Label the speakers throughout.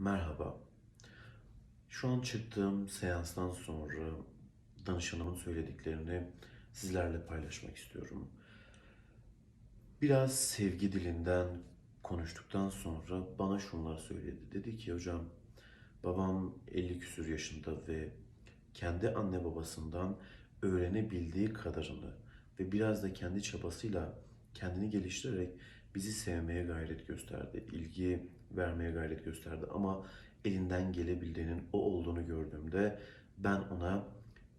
Speaker 1: Merhaba. Şu an çıktığım seanstan sonra danışanımın söylediklerini sizlerle paylaşmak istiyorum. Biraz sevgi dilinden konuştuktan sonra bana şunlar söyledi. Dedi ki hocam babam 50 küsur yaşında ve kendi anne babasından öğrenebildiği kadarını ve biraz da kendi çabasıyla kendini geliştirerek bizi sevmeye gayret gösterdi. ilgi vermeye gayret gösterdi ama elinden gelebildiğinin o olduğunu gördüğümde ben ona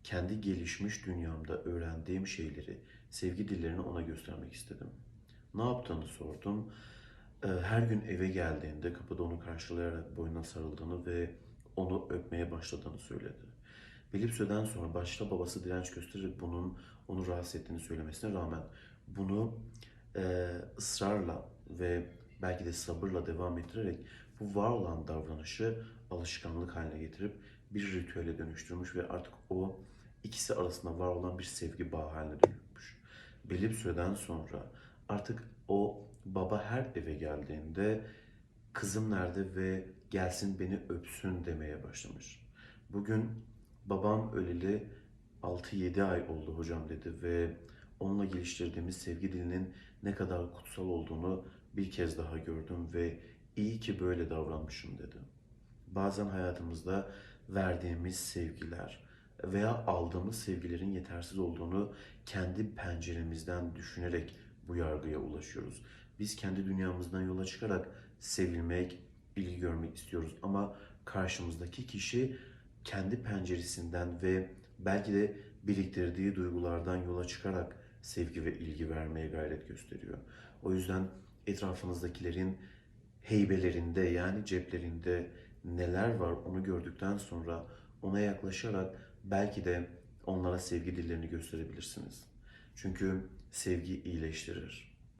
Speaker 1: kendi gelişmiş dünyamda öğrendiğim şeyleri, sevgi dillerini ona göstermek istedim. Ne yaptığını sordum. Ee, Her gün eve geldiğinde kapıda onu karşılayarak boynuna sarıldığını ve onu öpmeye başladığını söyledi. Belli bir sonra başta babası direnç göstererek bunun onu rahatsız ettiğini söylemesine rağmen bunu e, ısrarla ve belki de sabırla devam ettirerek bu var olan davranışı alışkanlık haline getirip bir ritüele dönüştürmüş ve artık o ikisi arasında var olan bir sevgi bağı haline dönüşmüş. Belli bir süreden sonra artık o baba her eve geldiğinde kızım nerede ve gelsin beni öpsün demeye başlamış. Bugün babam öleli 6-7 ay oldu hocam dedi ve onunla geliştirdiğimiz sevgi dilinin ne kadar kutsal olduğunu bir kez daha gördüm ve iyi ki böyle davranmışım dedi. Bazen hayatımızda verdiğimiz sevgiler veya aldığımız sevgilerin yetersiz olduğunu kendi penceremizden düşünerek bu yargıya ulaşıyoruz. Biz kendi dünyamızdan yola çıkarak sevilmek, ilgi görmek istiyoruz ama karşımızdaki kişi kendi penceresinden ve belki de biriktirdiği duygulardan yola çıkarak sevgi ve ilgi vermeye gayret gösteriyor. O yüzden etrafınızdakilerin heybelerinde yani ceplerinde neler var onu gördükten sonra ona yaklaşarak belki de onlara sevgi dillerini gösterebilirsiniz. Çünkü sevgi iyileştirir.